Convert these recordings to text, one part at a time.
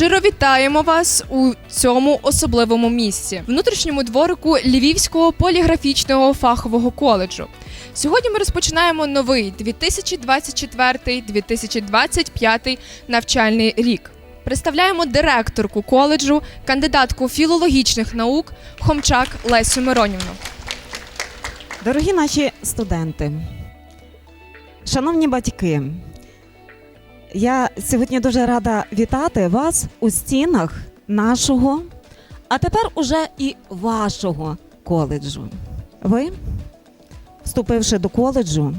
Щиро вітаємо вас у цьому особливому місці, внутрішньому дворику Львівського поліграфічного фахового коледжу. Сьогодні ми розпочинаємо новий 2024-2025 навчальний рік. Представляємо директорку коледжу, кандидатку філологічних наук Хомчак Лесю Миронівну. Дорогі наші студенти, шановні батьки, я сьогодні дуже рада вітати вас у стінах нашого, а тепер уже і вашого коледжу. Ви, вступивши до коледжу,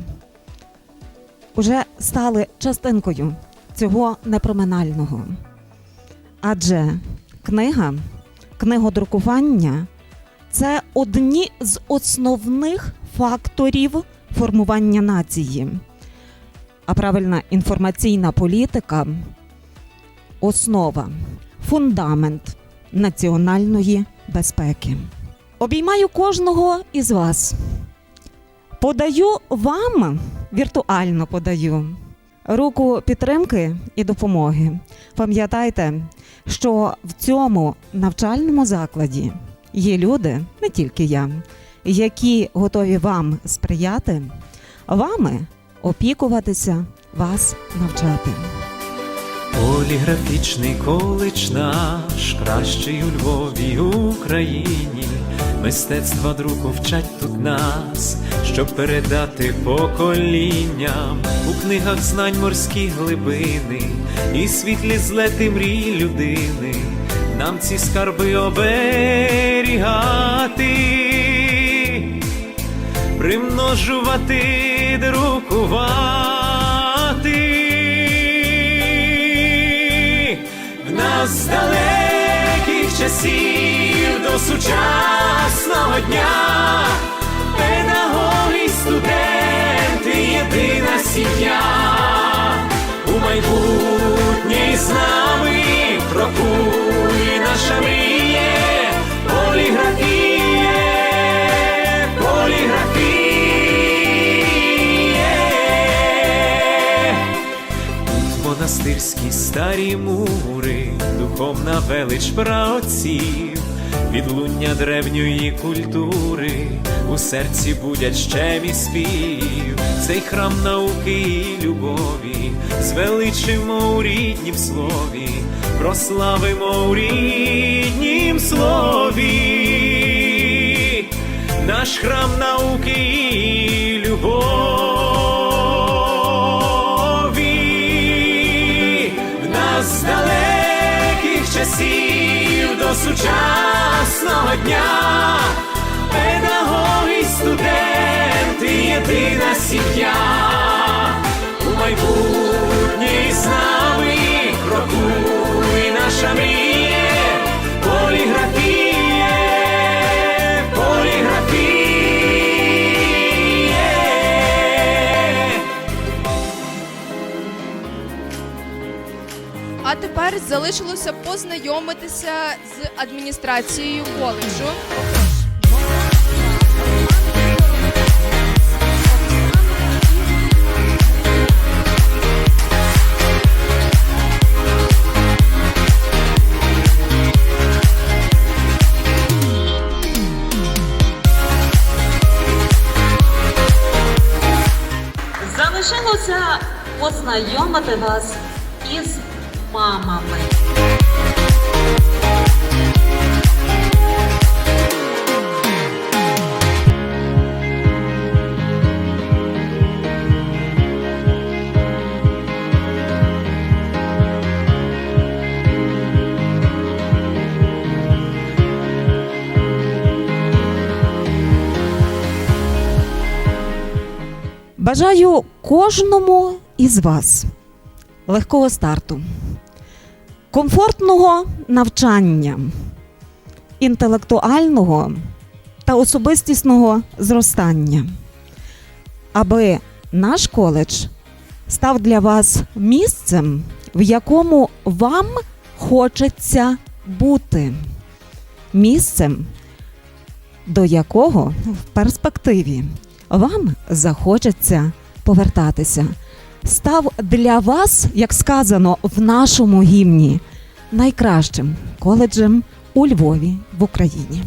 уже стали частинкою цього непроминального. Адже книга, книгодрукування це одні з основних факторів формування нації. А правильна інформаційна політика основа, фундамент національної безпеки. Обіймаю кожного із вас. Подаю вам, віртуально подаю, руку підтримки і допомоги. Пам'ятайте, що в цьому навчальному закладі є люди, не тільки я, які готові вам сприяти, вами опікуватися, вас навчати. Поліграфічний коледж наш, кращий у Львові Україні. Мистецтва друку вчать тут нас, щоб передати поколінням у книгах знань морські глибини і світлі злети мрій людини. Нам ці скарби оберігати, примножувати, друкувати. В нас з далеких часів до сучасного монастирські старі мури, духовна велич праотців, відлуння древньої культури, у серці будять ще спів, цей храм науки і любові, звеличимо у ріднім слові, прославимо у ріднім слові, наш храм науки часів до сучасного дня, педагоги, студенти, єдина сім'я, тепер залишилося познайомитися з адміністрацією коледжу. Залишилося познайомити вас із мамами. Бажаю кожному із вас легкого старту, комфортного навчання, інтелектуального та особистісного зростання, аби наш коледж став для вас місцем, в якому вам хочеться бути, місцем, до якого в перспективі вам захочеться повертатися. Став для вас, як сказано в нашому гімні, найкращим коледжем у Львові в Україні.